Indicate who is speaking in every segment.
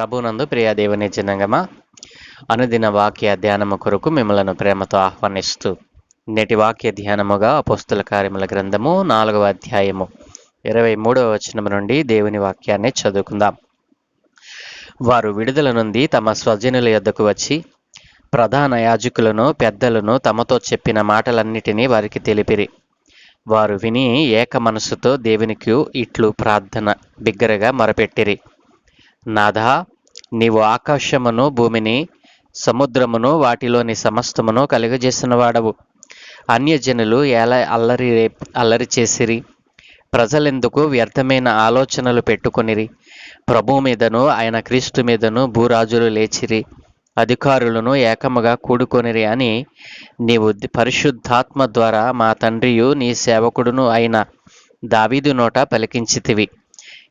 Speaker 1: ప్రభునందు ప్రియాదేవుని దేవుని అనుదిన వాక్య ధ్యానము కొరకు మిమ్మలను ప్రేమతో ఆహ్వానిస్తూ నేటి వాక్య ధ్యానముగా అపోస్తుల కార్యముల గ్రంథము నాలుగవ అధ్యాయము ఇరవై మూడవ వచనం నుండి దేవుని వాక్యాన్ని చదువుకుందాం. వారు విడుదల నుండి తమ స్వజనుల యొద్దకు వచ్చి ప్రధాన యాజకులను పెద్దలను తమతో చెప్పిన మాటలన్నిటినీ వారికి తెలిపిరి. వారు విని ఏక మనసుతో దేవునికి ఇట్లు ప్రార్థన బిగ్గరగా మొరపెట్టిరి. నాథా నీవు ఆకాశమును భూమిని సముద్రమును వాటిలోని సమస్తమును కలుగజేసిన వాడవు అన్యజనులు ఎలా అల్లరి రేప్- అల్లరి చేసిరి. ప్రజలెందుకు వ్యర్థమైన ఆలోచనలు పెట్టుకొనిరి. ప్రభు మీదను ఆయన క్రీస్తు మీదను భూరాజులు లేచిరి. అధికారులను ఏకముగా కూడుకొనిరి అని నీవు పరిశుద్ధాత్మ ద్వారా మా తండ్రియు నీ సేవకుడును అయిన దావీదు నోట పలికించితివి.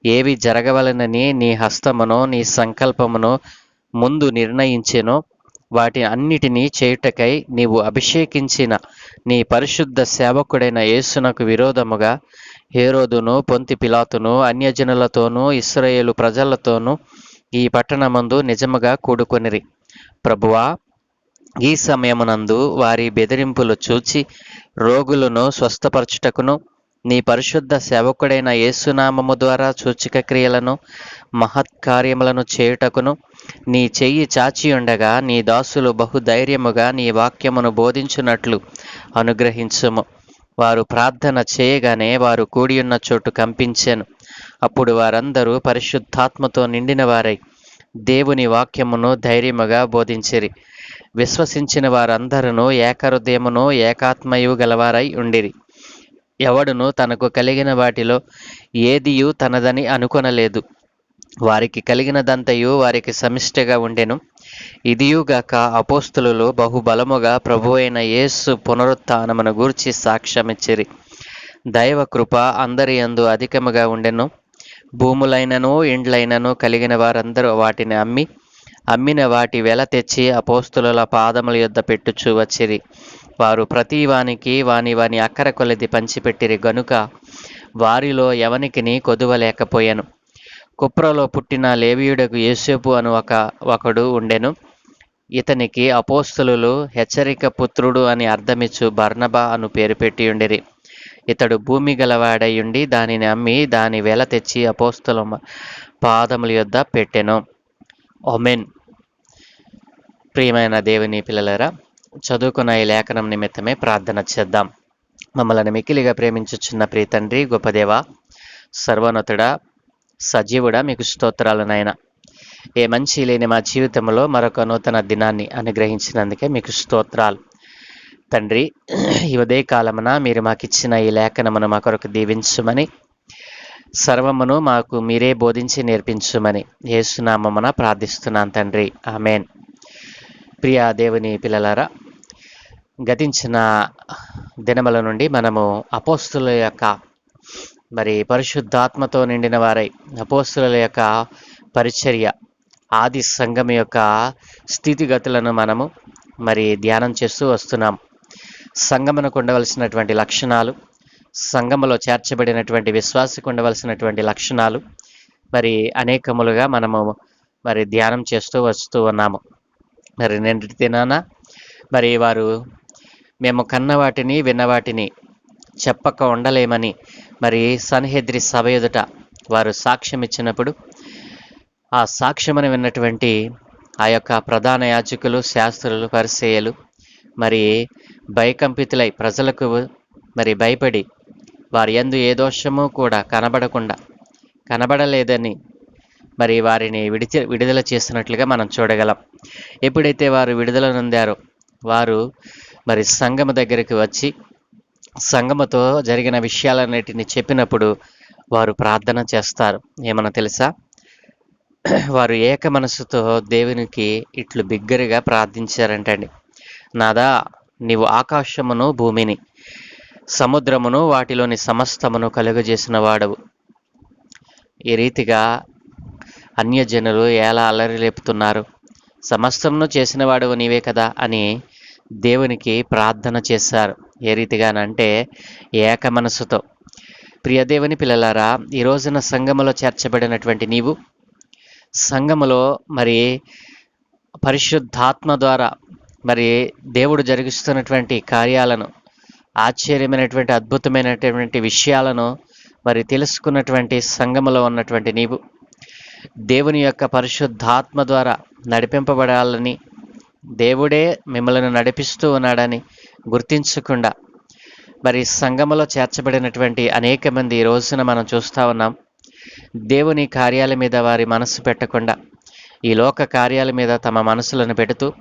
Speaker 1: ఏవి జరగవలనని నీ హస్తమును నీ సంకల్పమును ముందు నిర్ణయించెనో. వాటి అన్నిటినీ చేయుటకై నీవు అభిషేకించిన నీ పరిశుద్ధ సేవకుడైన యేసునకు విరోధముగా హేరోదును పొంతి పిలాతును అన్యజనులతోనూ ఇస్రాయేలు ప్రజలతోనూ ఈ పట్టణమందు నిజముగా కూడుకొనిరి. ప్రభువా ఈ సమయమునందు వారి బెదిరింపులు చూచి రోగులను స్వస్థపరచుటకును నీ పరిశుద్ధ సేవకుడైన యేసునామము ద్వారా సూచిక క్రియలను మహత్కార్యములను చేయుటకును నీ చెయ్యి చాచి ఉండగా నీ దాసులు బహుధైర్యముగా నీ వాక్యమును బోధించున్నట్లు అనుగ్రహించుము. వారు ప్రార్థన చేయగానే వారు కూడియున్న చోటు కంపించాను. అప్పుడు వారందరూ పరిశుద్ధాత్మతో నిండిన వారై దేవుని వాక్యమును ధైర్యముగా బోధించిరి. విశ్వసించిన వారందరూ ఏకహృదయమును ఏకాత్మయు గలవారై ఉండిరి. ఎవడును తనకు కలిగిన వాటిలో ఏదియు తనదని అనుకొనలేదు. వారికి కలిగినదంతయు వారికి సమిష్టిగా ఉండెను. ఇదియుగాక అపోస్తులు బహుబలముగా ప్రభు అయిన యేసు పునరుత్నమును గూర్చి సాక్ష్యమిచ్చిరి. దైవ కృప అందరి యందు అధికముగా ఉండెను. భూములైనను ఇండ్లైనను కలిగిన వారందరూ వాటిని అమ్మి అమ్మిన వాటి వెల తెచ్చి అపోస్తుల పాదముల యొద్ద పెట్టుచూ వచ్చిరి. వారు ప్రతి వానికి వాని వాని అక్కర కొలది పంచిపెట్టిరి గనుక వారిలో ఎవనికిని కొదువలేకపోయాను. కుప్రలో పుట్టిన లేవీయుడకు యేసేపు అను ఒక ఒకడు ఉండెను. ఇతనికి అపోస్తులు హెచ్చరిక పుత్రుడు అని అర్థమిచ్చు బర్నబా అను పేరు పెట్టి ఉండిరి. ఇతడు భూమి గలవాడై ఉండి దానిని అమ్మి దాని వెల తెచ్చి అపోస్తుల పాదముల యొద్ద పెట్టెను. ఒమెన్ ప్రియమైన దేవుని పిల్లలరా చదువుకున్న ఈ లేఖనం నిమిత్తమే ప్రార్థన చేద్దాం. మమ్మల్ని మికిలిగా ప్రేమించుచున్న ప్రీతండ్రి గొప్పదేవ సర్వోన్నతుడ సజీవుడ మీకు స్తోత్రాలనైనా నాయన. ఏ మంచి లేని మా జీవితంలో మరొక నూతన దినాన్ని అనుగ్రహించినందుకే మీకు స్తోత్రాలు. తండ్రి ఈ ఉదయ కాలమున మీరు మాకు ఇచ్చిన ఈ లేఖనమును మా కొరకు దీవించుమని సర్వమును మాకు మీరే బోధించి నేర్పించుమని ఏసునామమున ప్రార్థిస్తున్నాను తండ్రి. ఆమెన్. ప్రియా దేవుని పిల్లలారా గతించిన దినముల నుండి మనము అపోస్తుల యొక్క మరి పరిశుద్ధాత్మతో నిండిన వారై అపోస్తుల యొక్క పరిచర్య ఆది సంఘం యొక్క స్థితిగతులను మనము మరి ధ్యానం చేస్తూ వస్తున్నాం. సంగమునకు ఉండవలసినటువంటి లక్షణాలు సంఘములో చేర్చబడినటువంటి విశ్వాసకు ఉండవలసినటువంటి లక్షణాలు మరి అనేకములుగా మనము మరి ధ్యానం చేస్తూ వస్తూ ఉన్నాము. మరి నిన్నటి దినాన మరి వారు మేము కన్న వాటిని విన్నవాటిని చెప్పక ఉండలేమని. మరి సన్హెద్రి సభ ఎదుట వారు సాక్ష్యం ఇచ్చినప్పుడు ఆ సాక్ష్యమని విన్నటువంటి ఆ యొక్క ప్రధాన యాజకులు శాస్త్రులు పరిసేయలు మరి భయకంపితులై ప్రజలకు మరి భయపడి వారి ఎందు ఏ దోషము కూడా కనబడకుండా కనబడలేదని మరి వారిని విడిచి విడుదల చేస్తున్నట్లుగా మనం చూడగలం. ఎప్పుడైతే వారు విడుదల నొందారో వారు మరి సంగమ దగ్గరికి వచ్చి సంగమతో జరిగిన విషయాలన్నిటిని చెప్పినప్పుడు వారు ప్రార్థన చేస్తారు. ఏమన్నా తెలుసా? వారు ఏక మనసుతో దేవునికి ఇట్లు బిగ్గరగా ప్రార్థించారంటండి. నాదా నీవు ఆకాశమును భూమిని సముద్రమును వాటిలోని సమస్తమును కలుగజేసిన వాడవు ఈ రీతిగా అన్యజనులు ఎలా అల్లరి లేపుతున్నారు? సమస్తమును చేసినవాడు నీవే కదా అని దేవునికి ప్రార్థన చేశారు ఏ రీతిగానంటే ఏక మనసుతో. ప్రియదేవుని పిల్లలారా ఈ రోజున సంఘములో చేర్చబడినటువంటి నీవు సంఘములో మరి పరిశుద్ధాత్మ ద్వారా మరి దేవుడు జరిగిస్తున్నటువంటి కార్యాలను ఆశ్చర్యమైనటువంటి అద్భుతమైనటువంటి విషయాలను మరి తెలుసుకున్నటువంటి సంఘములో ఉన్నటువంటి నీవు దేవుని యొక్క పరిశుద్ధాత్మ ద్వారా నడిపింపబడాలని దేవుడే మిమ్మల్ని నడిపిస్తూ ఉన్నాడని గుర్తించకుండా మరి సంఘములో చేర్చబడినటువంటి అనేక మంది ఈ రోజున మనం చూస్తూ ఉన్నాం. దేవుని కార్యాల మీద వారి మనసు పెట్టకుండా ఈ లోక కార్యాల మీద తమ మనసులను పెడుతూ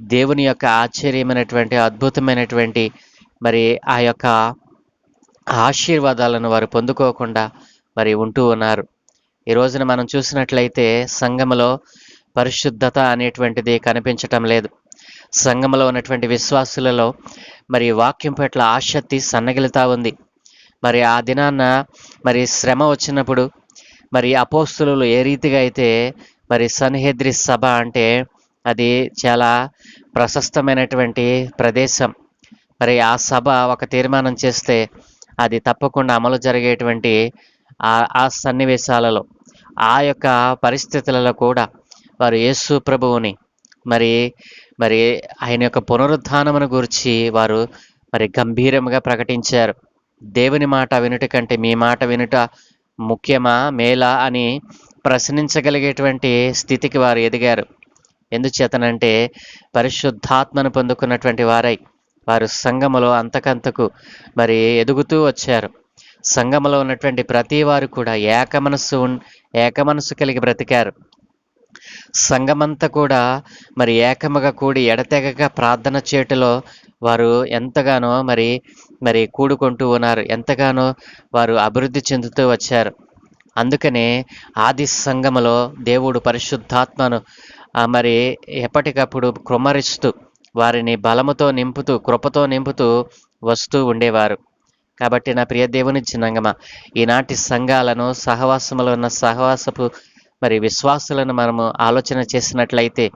Speaker 1: దేవుని యొక్క ఆశ్చర్యమైనటువంటి అద్భుతమైనటువంటి మరి ఆ యొక్క ఆశీర్వాదాలను వారు పొందుకోకుండా మరి ఉంటూ ఉన్నారు. ఈ రోజున మనం చూసినట్లయితే సంఘములో పరిశుద్ధత అనేటువంటిది కనిపించటం లేదు. సంఘములో ఉన్నటువంటి విశ్వాసులలో మరి వాక్యం పట్ల ఆసక్తి సన్నగిలుతా ఉంది. మరి ఆ దినాన మరి శ్రమ వచ్చినప్పుడు మరి అపోస్తులు ఏ రీతిగా అయితే మరి సన్హెద్రి సభ అంటే అది చాలా ప్రశస్తమైనటువంటి ప్రదేశం. మరి ఆ సభ ఒక తీర్మానం చేస్తే అది తప్పకుండా అమలు జరిగేటువంటి ఆ సన్నివేశాలలో ఆ యొక్క పరిస్థితులలో కూడా వారు యేసు ప్రభువుని మరి మరి ఆయన యొక్క పునరుత్థానమును గురించి వారు మరి గంభీరంగా ప్రకటించారు. దేవుని మాట వినుట కంటే మీ మాట వినుట ముఖ్యమా మేలా అని ప్రశ్నించగలిగేటువంటి స్థితికి వారు ఎదిగారు. ఎందుచేతనంటే పరిశుద్ధాత్మను పొందుకున్నటువంటి వారై వారు సంఘములో అంతకంతకు మరి ఎదుగుతూ వచ్చారు. సంఘములో ఉన్నటువంటి ప్రతి వారు కూడా ఏకమనస్సు ఏకమనస్సు కలిగి బ్రతికారు. సంఘమంతా కూడా మరి ఏకముగా కూడి ఎడతెగక ప్రార్థన చేటులో వారు ఎంతగానో మరి మరి కూడుకుంటూ ఉన్నారు. ఎంతగానో వారు అభివృద్ధి చెందుతూ వచ్చారు. అందుకనే ఆది సంఘములో దేవుడు పరిశుద్ధాత్మను మరి ఎప్పటికప్పుడు కృమ్మరిస్తూ వారిని బలముతో నింపుతూ కృపతో నింపుతూ వస్తూ ఉండేవారు. కాబట్టి నా ప్రియ దేవుని చిన్నంగమ ఈనాటి సంఘాలను సహవాసములో ఉన్న సహవాసపు మరి విశ్వాసులను మనము ఆలోచన చేసినట్లయితే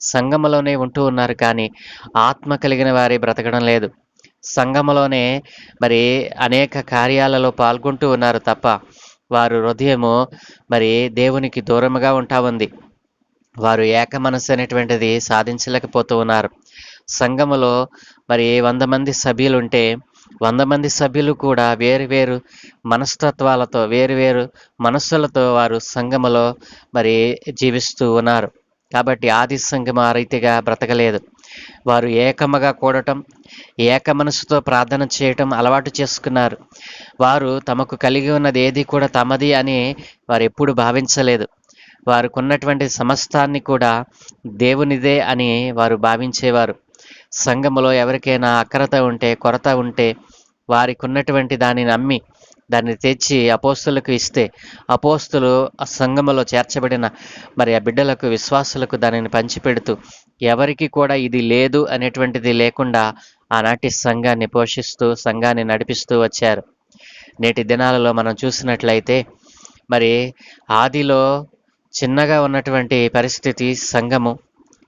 Speaker 1: సంఘములోనే ఉంటూ ఉన్నారు కానీ ఆత్మ కలిగిన వారి బ్రతకడం లేదు. సంఘములోనే మరి అనేక కార్యాలలో పాల్గొంటూ ఉన్నారు తప్ప వారు హృదయము మరి దేవునికి దూరముగా ఉంటా ఉంది. వారు ఏక మనస్సు అనేటువంటిది సాధించలేకపోతూ ఉన్నారు. సంఘములో మరి వంద మంది సభ్యులు ఉంటే వంద మంది సభ్యులు కూడా వేరు వేరు మనస్తత్వాలతో వేరు వేరు మనస్సులతో వారు సంఘములో మరి జీవిస్తూ ఉన్నారు. కాబట్టి ఆది సంఘం ఆ రీతిగా బ్రతకలేదు. వారు ఏకముగా కూడటం ఏక మనసుతో ప్రార్థన చేయటం అలవాటు చేసుకున్నారు. వారు తమకు కలిగి ఉన్నది ఏది కూడా తమది అని వారు ఎప్పుడు భావించలేదు. వారుకున్నటువంటి సమస్తాన్ని కూడా దేవునిదే అని వారు భావించేవారు. సంఘములో ఎవరికైనా అక్రత ఉంటే కొరత ఉంటే వారికి ఉన్నటువంటి దానిని అమ్మి దాన్ని తెచ్చి అపోస్తులకు ఇస్తే అపోస్తులు ఆ సంఘములో చేర్చబడిన మరి ఆ బిడ్డలకు విశ్వాసులకు దానిని పంచిపెడుతూ ఎవరికి కూడా ఇది లేదు అనేటువంటిది లేకుండా ఆనాటి సంఘాన్ని పోషిస్తూ సంఘాన్ని నడిపిస్తూ వచ్చారు. నేటి దినాలలో మనం చూసినట్లయితే మరి ఆదిలో చిన్నగా ఉన్నటువంటి పరిస్థితి సంఘము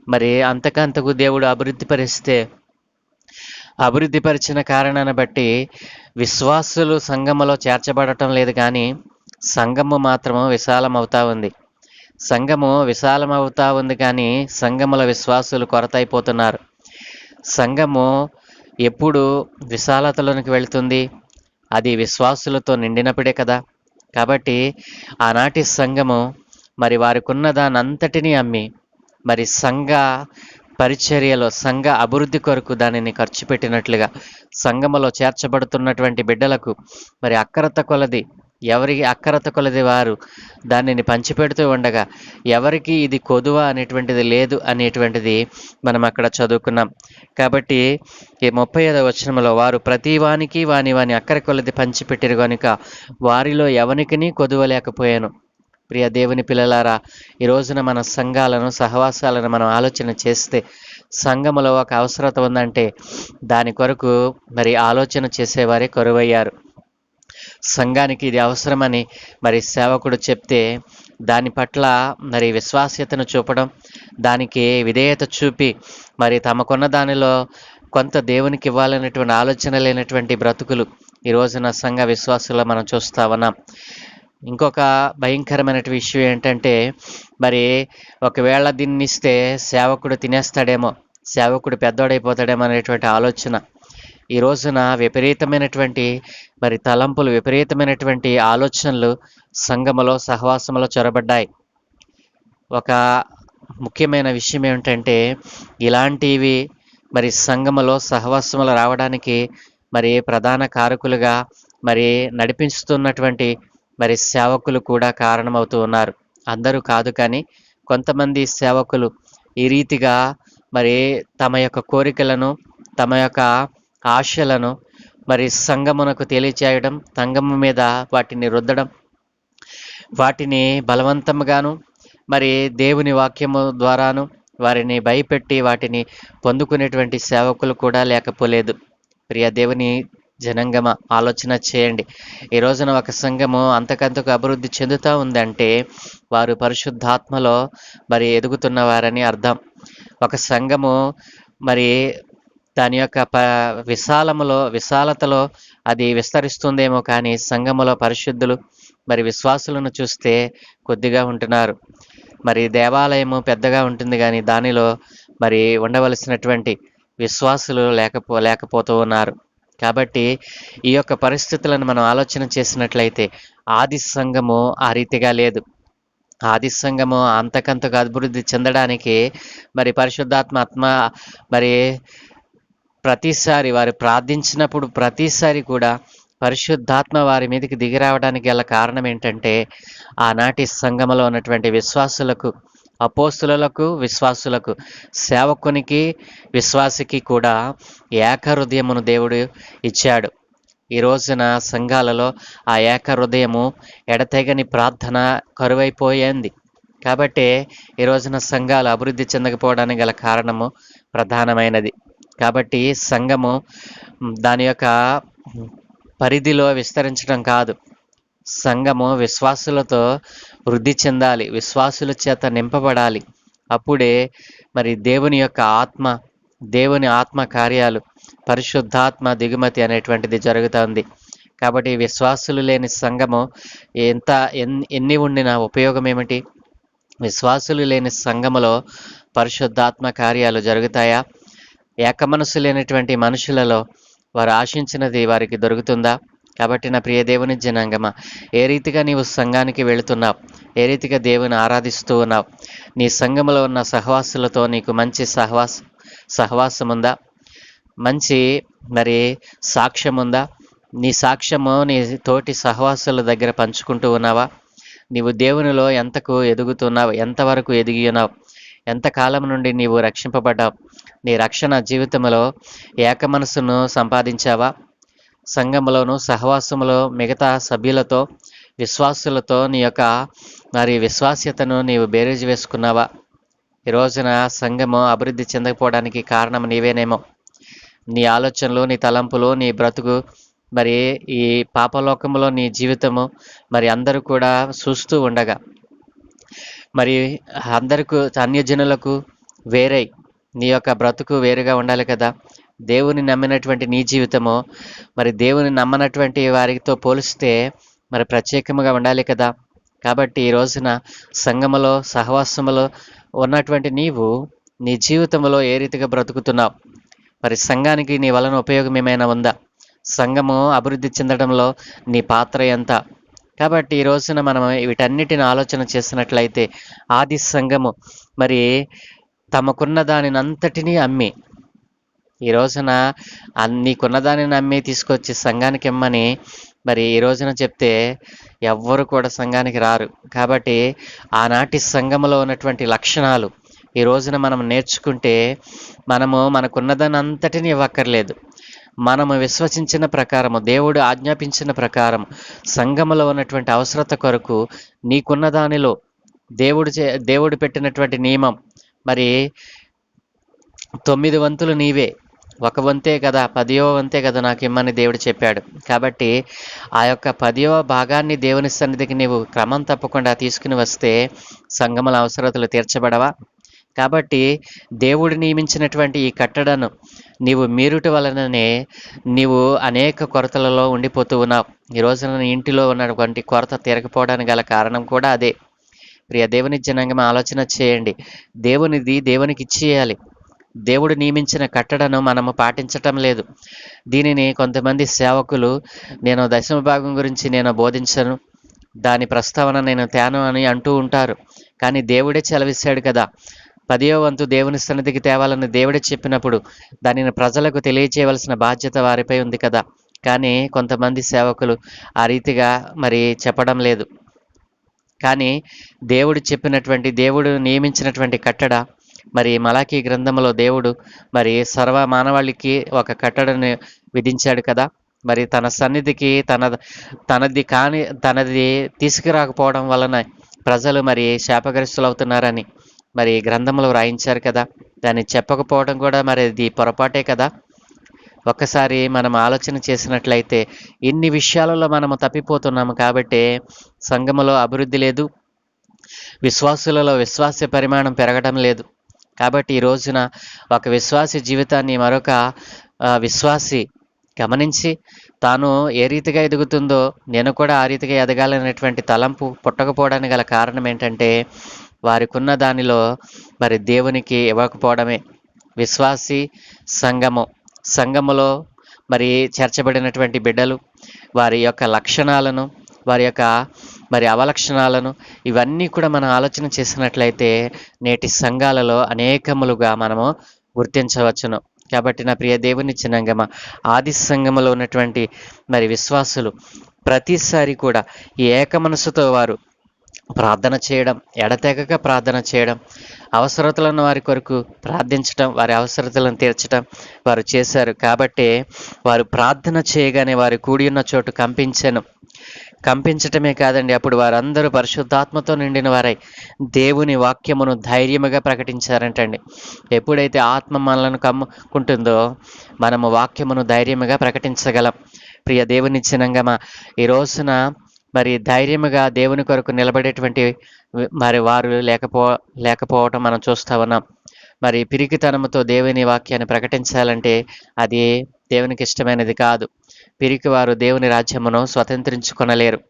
Speaker 1: మరి అంతకంతకు దేవుడు అభివృద్ధి పరిస్తే అభివృద్ధి పరిచిన కారణాన్ని బట్టి విశ్వాసులు సంఘములో చేర్చబడటం లేదు కానీ సంఘము మాత్రము విశాలమవుతా ఉంది. సంఘము విశాలం అవుతా ఉంది కానీ సంఘముల విశ్వాసులు కొరత అయిపోతున్నారు సంఘము ఎప్పుడు విశాలతలోనికి వెళుతుంది? అది విశ్వాసులతో నిండినప్పుడే కదా. కాబట్టి ఆనాటి సంఘము మరి వారికి ఉన్న దానంతటినీ అమ్మి మరి సంఘ పరిచర్యలో సంఘ అభివృద్ధి కొరకు దానిని ఖర్చు పెట్టినట్లుగా సంఘములో చేర్చబడుతున్నటువంటి బిడ్డలకు మరి అక్కరత కొలది ఎవరికి అక్కరత కొలది వారు దానిని పంచిపెడుతూ ఉండగా ఎవరికి ఇది కొదువ అనేటువంటిది లేదు అనేటువంటిది మనం అక్కడ చదువుకున్నాం. కాబట్టి ఈ ముప్పై ఐదవ వచనంలో వారు ప్రతి వానికి వాని వాని అక్కర కొలది పంచిపెట్టిరు కనుక వారిలో ఎవరికి కొదువ లేకపోయాను. ప్రియ దేవుని పిల్లలారా ఈ రోజున మన సంఘాలను సహవాసాలను మనం ఆలోచన చేస్తే సంఘములో ఒక అవసరత ఉందంటే దాని కొరకు మరి ఆలోచన చేసేవారే కొరువయ్యారు. సంఘానికి ఇది అవసరమని మరి సేవకుడు చెప్తే దాని పట్ల మరి విశ్వాస్యతను చూపడం దానికి విధేయత చూపి మరి తమకున్న దానిలో కొంత దేవునికి ఇవ్వాలనేటువంటి ఆలోచన లేనటువంటి బ్రతుకులు ఈ రోజున సంఘ విశ్వాసులో మనం చూస్తా ఉన్నాం. ఇంకొక భయంకరమైన విషయం ఏంటంటే మరి ఒకవేళ దీన్ని ఇస్తే సేవకుడు తినేస్తాడేమో సేవకుడు పెద్దోడైపోతాడేమో అనేటువంటి ఆలోచన. ఈ రోజున విపరీతమైనటువంటి మరి తలంపులు విపరీతమైనటువంటి ఆలోచనలు సంఘములో సహవాసములో చొరబడ్డాయి. ఒక ముఖ్యమైన విషయం ఏమిటంటే ఇలాంటివి మరి సంఘములో సహవాసములు రావడానికి మరి ప్రధాన కారకులుగా మరి నడిపిస్తున్నటువంటి మరి సేవకులు కూడా కారణమవుతూ ఉన్నారు. అందరూ కాదు కానీ కొంతమంది సేవకులు ఈ రీతిగా మరి తమ యొక్క కోరికలను తమ యొక్క ఆశలను మరి సంగమునకు తెలియచేయడం సంగము మీద వాటిని రుద్దడం వాటిని బలవంతంగాను మరి దేవుని వాక్యము ద్వారాను వారిని భయపెట్టి వాటిని పొందుకునేటువంటి సేవకులు కూడా లేకపోలేదు. ప్రియ దేవుని జనంగమ ఆలోచన చేయండి. ఈ రోజున ఒక సంఘము అంతకంతకు అభివృద్ధి చెందుతూ ఉందంటే వారు పరిశుద్ధాత్మలో మరి ఎదుగుతున్న వారని అర్థం. ఒక సంఘము మరి దాని యొక్క ప విశాలములో విశాలతలో అది విస్తరిస్తుందేమో కానీ సంఘములో పరిశుద్ధులు మరి విశ్వాసులను చూస్తే కొద్దిగా ఉంటున్నారు. మరి దేవాలయము పెద్దగా ఉంటుంది కానీ దానిలో మరి ఉండవలసినటువంటి విశ్వాసులు లేకపో లేకపోతూ ఉన్నారు. కాబట్టి ఈ యొక్క పరిస్థితులను మనం ఆలోచన చేసినట్లయితే ఆది సంఘము ఆ రీతిగా లేదు. ఆది సంఘము అంతకంతకు అభివృద్ధి చెందడానికి మరి పరిశుద్ధాత్మ ఆత్మ మరి ప్రతిసారి వారు ప్రార్థించినప్పుడు ప్రతిసారి కూడా పరిశుద్ధాత్మ వారి మీదకి దిగి రావడానికి గల కారణం ఏంటంటే ఆనాటి సంఘములో ఉన్నటువంటి విశ్వాసులకు అపోస్తులకు విశ్వాసులకు సేవకునికి విశ్వాసికి కూడా ఏక హృదయమును దేవుడు ఇచ్చాడు. ఈ రోజున సంఘాలలో ఆ ఏక హృదయము ఎడతెగని ప్రార్థన కరువైపోయింది. కాబట్టి ఈ రోజున సంఘాలు అభివృద్ధి చెందకపోవడానికి గల కారణము ప్రధానమైనది. కాబట్టి సంఘము దాని యొక్క పరిధిలో విస్తరించడం కాదు. సంఘము విశ్వాసులతో వృద్ధి చెందాలి విశ్వాసుల చేత నింపబడాలి. అప్పుడే మరి దేవుని యొక్క ఆత్మ దేవుని ఆత్మ కార్యాలు పరిశుద్ధాత్మ దిగుమతి అనేటువంటిది జరుగుతుంది కాబట్టి విశ్వాసులు లేని సంఘము ఎంత ఎన్ని ఉండిన ఉపయోగం ఏమిటి? విశ్వాసులు లేని సంఘములో పరిశుద్ధాత్మ కార్యాలు జరుగుతాయా? ఏకమనసు లేనటువంటి మనుషులలో వారు ఆశించినది వారికి దొరుకుతుందా? కాబట్టి నా ప్రియ దేవుని జనాంగమా ఏ రీతిగా నీవు సంఘానికి వెళుతున్నావు? ఏ రీతిగా దేవుని ఆరాధిస్తూ ఉన్నావు? నీ సంఘములో ఉన్న సహవాసులతో నీకు మంచి సహవాస సహవాసం ఉందా మంచి మరి సాక్ష్యం ఉందా నీ సాక్ష్యము నీ తోటి సహవాసుల దగ్గర పంచుకుంటూ ఉన్నావా? నీవు దేవునిలో ఎంతకు ఎదుగుతున్నావు? ఎంతవరకు ఎదిగి ఉన్నావు? ఎంతకాలం నుండి నీవు రక్షింపబడ్డావు? నీ రక్షణ జీవితంలో ఏక మనసును సంపాదించావా? సంఘములోను సహవాసములో మిగతా సభ్యులతో విశ్వాసులతో నీ యొక్క మరి విశ్వాస్యతను నీవు బేరేజ్ వేసుకున్నావా? ఈ రోజున సంఘము అభివృద్ధి చెందకపోవడానికి కారణం నీవేనేమో. నీ ఆలోచనలు నీ తలంపులు నీ బ్రతుకు మరి ఈ పాపలోకములో నీ జీవితము మరి అందరూ కూడా చూస్తూ ఉండగా. మరి అందరికీ అన్యజనులకు వేరై నీ యొక్క బ్రతుకు వేరుగా ఉండాలి కదా. దేవుని నమ్మినటువంటి నీ జీవితము మరి దేవుని నమ్మనటువంటి వారితో పోలిస్తే మరి ప్రత్యేకముగా ఉండాలి కదా. కాబట్టి ఈ రోజున సంఘములో సహవాసములో ఉన్నటువంటి నీవు నీ జీవితంలో ఏ రీతిగా బ్రతుకుతున్నావు? మరి సంఘానికి నీ వలన ఉపయోగం ఏమైనా ఉందా? సంఘము అభివృద్ధి చెందడంలో నీ పాత్ర ఎంత? కాబట్టి ఈ రోజున మనం వీటన్నిటిని ఆలోచన చేసినట్లయితే ఆది సంఘము మరి తమకున్న దానినంతటినీ అమ్మి ఈ రోజున నీకున్న దానిని నమ్మి తీసుకొచ్చి సంఘానికి ఇమ్మని మరి ఈ రోజున చెప్తే ఎవ్వరు కూడా సంఘానికి రారు. కాబట్టి ఆనాటి సంఘంలో ఉన్నటువంటి లక్షణాలు ఈ రోజున మనం నేర్చుకుంటే మనము మనకున్నదాన్ని అంతటిని ఇవ్వక్కర్లేదు. మనము విశ్వసించిన ప్రకారము దేవుడు ఆజ్ఞాపించిన ప్రకారం సంఘములో ఉన్నటువంటి అవసరత కొరకు నీకున్న దానిలో దేవుడు చే దేవుడు పెట్టినటువంటి నియమం మరి తొమ్మిది వంతులు నీవే. ఒక వంతే కదా పదియో వంతే కదా నాకు ఇమ్మని దేవుడు చెప్పాడు. కాబట్టి ఆ యొక్క పదియో భాగాన్ని దేవుని సన్నిధికి నీవు క్రమం తప్పకుండా తీసుకుని వస్తే సంగముల అవసరతలు తీర్చబడవా? కాబట్టి దేవుడు నియమించినటువంటి ఈ కట్టడను నీవు మీరుటి వలననే నీవు అనేక కొరతలలో ఉండిపోతూ ఉన్నావు. ఈ రోజున నీ ఇంటిలో ఉన్నటువంటి కొరత తీరకపోవడానికి గల కారణం కూడా అదే. ప్రియ దేవుని జనాంగం ఆలోచన చేయండి. దేవునిది దేవునికి ఇచ్చేయాలి. దేవుడు నియమించిన కట్టడను మనము పాటించటం లేదు. దీనిని కొంతమంది సేవకులు నేను దశమ భాగం గురించి నేను బోధించను దాని ప్రస్తావన నేను తేను అని అంటూ ఉంటారు. కానీ దేవుడే చెలవిస్తాడు కదా. పదియో వంతు దేవుని సన్నిధికి తేవాలని దేవుడే చెప్పినప్పుడు దానిని ప్రజలకు తెలియచేయవలసిన బాధ్యత వారిపై ఉంది కదా. కానీ కొంతమంది సేవకులు ఆ రీతిగా మరి చెప్పడం లేదు. కానీ దేవుడు చెప్పినటువంటి దేవుడు నియమించినటువంటి కట్టడ మరి మలాఖీ గ్రంథంలో దేవుడు మరి సర్వ మానవాళికి ఒక కట్టడను విధించాడు కదా. మరి తన సన్నిధికి తన తనది కాని తనది తీసుకురాకపోవడం వలన ప్రజలు మరి శాపగ్రస్తులు అవుతున్నారని మరి గ్రంథంలో వ్రాయించారు కదా. దాన్ని చెప్పకపోవడం కూడా మరి అది పొరపాటే కదా. ఒక్కసారి మనం ఆలోచన చేసినట్లయితే ఇన్ని విషయాలలో మనము తప్పిపోతున్నాము కాబట్టి సంఘములో అభివృద్ధి లేదు. విశ్వాసులలో విశ్వాస పరిమాణం పెరగడం లేదు. కాబట్టి ఈ రోజున ఒక విశ్వాసి జీవితాన్ని మరొక విశ్వాసి గమనించి తాను ఏ రీతిగా ఎదుగుతుందో నేను కూడా ఆ రీతిగా ఎదగాలనేటువంటి తలంపు పుట్టకపోవడానికి గల కారణం ఏంటంటే వారికి ఉన్న దానిలో మరి దేవునికి ఇవ్వకపోవడమే. విశ్వాసి సంఘము సంఘములో మరి చేర్చబడినటువంటి బిడ్డలు వారి యొక్క లక్షణాలను వారి యొక్క మరి అవలక్షణాలను ఇవన్నీ కూడా మనం ఆలోచన చేసినట్లయితే నేటి సంఘాలలో అనేకములుగా మనము గుర్తించవచ్చును. కాబట్టి నా ప్రియ దేవుని చిన్నంగమ ఆది సంఘములో ఉన్నటువంటి మరి విశ్వాసులు ప్రతిసారి కూడా ఏక మనసుతో వారు ప్రార్థన చేయడం ఎడతెగక ప్రార్థన చేయడం అవసరతలను వారి కొరకు ప్రార్థించటం వారి అవసరతలను తీర్చడం వారు చేశారు. కాబట్టి వారు ప్రార్థన చేయగానే వారు కూడి ఉన్న చోటు కంపించెను. కంపించటమే కాదండి. అప్పుడు వారందరూ పరిశుద్ధాత్మతో నిండిన వారై దేవుని వాక్యమును ధైర్యముగా ప్రకటించారంటండి. ఎప్పుడైతే ఆత్మ మనలను కమ్ముకుంటుందో మనము వాక్యమును ధైర్యముగా ప్రకటించగలం. ప్రియ దేవుని చిన్నంగమ ఈ రోజున మరి ధైర్యముగా దేవుని కొరకు నిలబడేటువంటి మరి వారు లేకపో లేకపోవటం మనం చూస్తా ఉన్నాం. మరి పిరికితనముతో దేవుని వాక్యాన్ని ప్రకటించాలంటే అది దేవునికి ఇష్టమైనది కాదు. పిరికి వారు దేవుని రాజ్యమును స్వతంత్రించుకొనలేరు.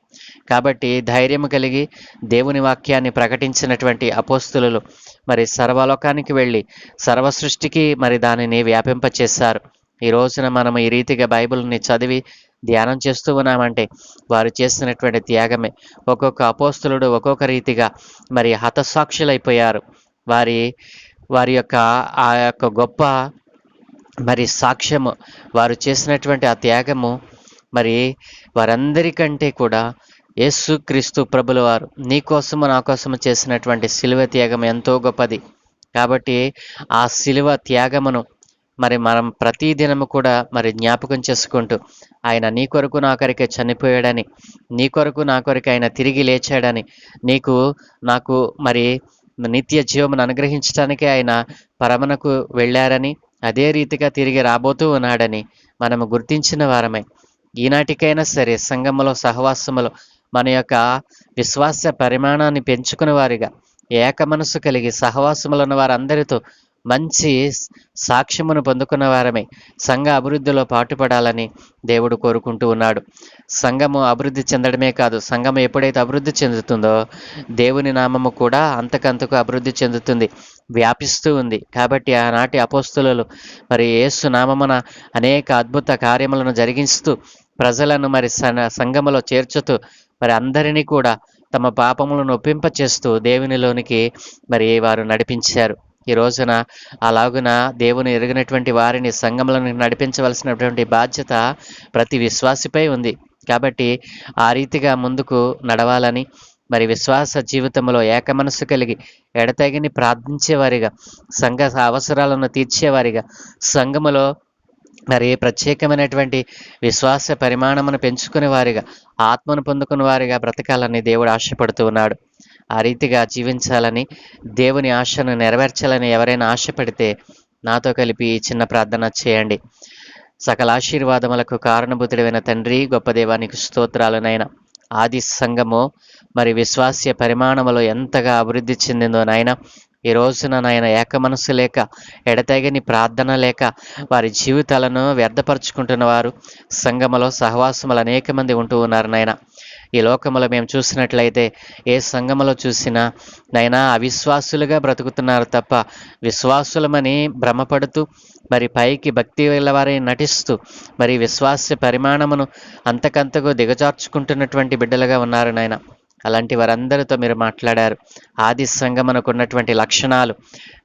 Speaker 1: కాబట్టి ధైర్యము కలిగి దేవుని వాక్యాన్ని ప్రకటించినటువంటి అపోస్తులు మరి సర్వలోకానికి వెళ్ళి సర్వ సృష్టికి మరి దానిని వ్యాపింపచేశారు. ఈ రోజున మనం ఈ రీతిగా బైబిల్ని చదివి ధ్యానం చేస్తూ ఉన్నామంటే వారు చేసినటువంటి త్యాగమే. ఒక్కొక్క అపోస్తులుడు ఒక్కొక్క రీతిగా మరి హతసాక్షులైపోయారు. వారి వారి యొక్క ఆ యొక్క గొప్ప మరి సాక్ష్యము వారు చేసినటువంటి ఆ త్యాగము మరి వారందరికంటే కూడా యేసు క్రీస్తు ప్రభుల వారు నీ కోసము నా కోసము చేసినటువంటి శిలువ త్యాగం ఎంతో గొప్పది. కాబట్టి ఆ శిలువ త్యాగమును మరి మనం ప్రతి దినము కూడా మరి జ్ఞాపకం చేసుకుంటూ ఆయన నీ కొరకు నా కొరకే చనిపోయాడని నీ కొరకు నా కొరకు ఆయన తిరిగి లేచాడని నీకు నాకు మరి నిత్య జీవమును అనుగ్రహించడానికే ఆయన పరమనకు వెళ్ళారని అదే రీతిగా తిరిగి రాబోతూ ఉన్నాడని మనము గుర్తించిన వారమే. ఈనాటికైనా సరే సంఘములో సహవాసములో మన యొక్క విశ్వాస పరిమాణాన్ని పెంచుకునే వారిగా ఏక మనసు కలిగి సహవాసములు ఉన్న వారందరితో మంచి సాక్ష్యమును పొందుకున్న వారమే. సంఘ అభివృద్ధిలో పాటుపడాలని దేవుడు కోరుకుంటూ ఉన్నాడు. సంఘము అభివృద్ధి చెందడమే కాదు సంఘం ఎప్పుడైతే అభివృద్ధి చెందుతుందో దేవుని నామము కూడా అంతకంతకు అభివృద్ధి చెందుతుంది వ్యాపిస్తూ ఉంది. కాబట్టి ఆనాటి అపోస్తులు మరి యేసు నామమున అనేక అద్భుత కార్యములను జరిగిస్తూ ప్రజలను మరి సన సంఘములో చేర్చుతూ మరి అందరినీ కూడా తమ పాపములను ఒప్పింపచేస్తూ దేవునిలోనికి మరి వారు నడిపించారు. ఈ రోజున అలాగున దేవుని ఎరిగినటువంటి వారిని సంఘములను నడిపించవలసినటువంటి బాధ్యత ప్రతి విశ్వాసిపై ఉంది. కాబట్టి ఆ రీతిగా ముందుకు నడవాలని మరి విశ్వాస జీవితంలో ఏకమనస్సు కలిగి ఎడతగిని ప్రార్థించేవారిగా సంఘ అవసరాలను తీర్చేవారిగా సంఘములో మరి ప్రత్యేకమైనటువంటి విశ్వాస పరిమాణమును పెంచుకునే వారిగా ఆత్మను పొందుకున్న వారిగా బ్రతకాలని దేవుడు ఆశపడుతూ ఉన్నాడు. ఆ రీతిగా జీవించాలని దేవుని ఆశను నెరవేర్చాలని ఎవరైనా ఆశపడితే నాతో కలిపి ఈ చిన్న ప్రార్థన చేయండి. సకల ఆశీర్వాదములకు కారణభూతుడైన తండ్రి గొప్ప దేవానికి స్తోత్రాలనైనా ఆది సంఘము మరి విశ్వాస్య పరిమాణములో ఎంతగా అభివృద్ధి చెందిందో నాయన. ఈ రోజున నాయన ఏక మనసు లేక ఎడతెగని ప్రార్థన లేక వారి జీవితాలను వ్యర్థపరుచుకుంటున్న వారు సంఘములో సహవాసములు అనేక మంది ఉంటూ ఉన్నారు నాయన. ఈ లోకములో మేము చూసినట్లయితే ఏ సంఘములో చూసినా నైనా అవిశ్వాసులుగా బ్రతుకుతున్నారు తప్ప విశ్వాసులమని భ్రమపడుతూ మరి పైకి భక్తి వారి నటిస్తూ మరి విశ్వాస పరిమాణమును అంతకంతకు దిగజార్చుకుంటున్నటువంటి బిడ్డలుగా ఉన్నారు నాయన. అలాంటి వారందరితో మీరు మాట్లాడారు. ఆది సంఘం ఉన్నటువంటి లక్షణాలు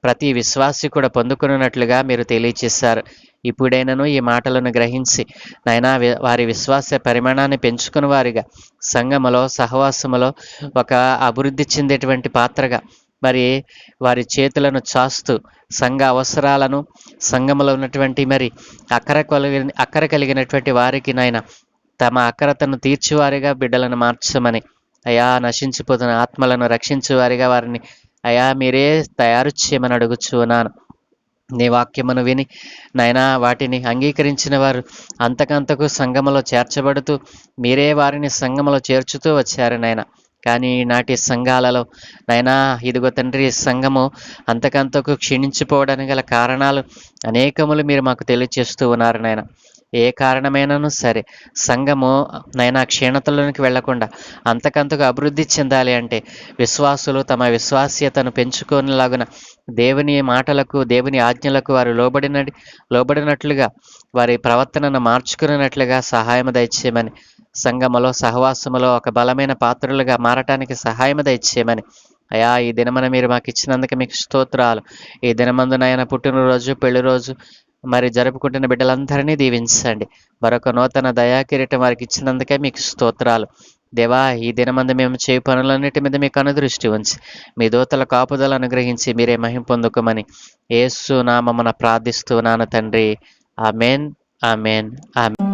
Speaker 1: ప్రతి విశ్వాసి కూడా పొందుకున్నట్లుగా మీరు తెలియచేశారు. ఇప్పుడైనను ఈ మాటలను గ్రహించి నైనా వారి విశ్వాస పరిమాణాన్ని పెంచుకుని వారిగా సంఘములో సహవాసములో ఒక అభివృద్ధి చెందేటువంటి పాత్రగా మరి వారి చేతులను చాస్తూ సంఘ అవసరాలను సంఘములో ఉన్నటువంటి మరి అక్కర కలిగి అక్కర కలిగినటువంటి వారికి నాయన తమ అక్కరతను తీర్చివారిగా బిడ్డలను మార్చమని అయా నశించిపోతున్న ఆత్మలను రక్షించేవారిగా వారిని. అయా మీరే తయారు చేయమని అడుగుచున్నాను నీ వాక్యమును విని నాయనా వాటిని అంగీకరించిన వారు అంతకంతకు సంఘములో చేర్చబడుతూ మీరే వారిని సంఘములో చేర్చుతూ వచ్చారు నాయన. కానీ నాటి సంఘాలలో నైనా ఇదిగో తండ్రి సంఘము అంతకంతకు క్షీణించిపోవడానికి గల కారణాలు అనేకములు మీరు మాకు తెలియచేస్తూ ఉన్నారు నాయన. ఏ కారణమైనను సరే. సంఘము నైనా క్షీణతలోనికి వెళ్ళకుండా అంతకంతకు అభివృద్ధి చెందాలి అంటే విశ్వాసులు తమ విశ్వాస్యతను పెంచుకునేలాగున దేవుని మాటలకు దేవుని ఆజ్ఞలకు వారు లోబడిన లోబడినట్లుగా వారి ప్రవర్తనను మార్చుకున్నట్లుగా సహాయం దయచేయమని సంఘములో సహవాసములో ఒక బలమైన పాత్రలుగా మారటానికి సహాయం దయచేయమని. అయా ఈ దినమన మీరు మాకు ఇచ్చినందుకు మీకు స్తోత్రాలు. ఈ దినమందునైనా పుట్టినరోజు పెళ్ళి రోజు మరి జరుపుకుంటున్న బిడ్డలందరినీ దీవించండి. మరొక నూతన దయాకిరీటం వారికి ఇచ్చినందుకే మీకు స్తోత్రాలు. దేవా ఈ దినమందు మేము చేయ పనులన్నిటి మీద మీకు అనుదృష్టి ఉంచి మీ దూతల కాపుదలు అనుగ్రహించి మీరే మహింపొందుకోమని ఏసు నామమున నాన్న తండ్రి. Amen amen amen.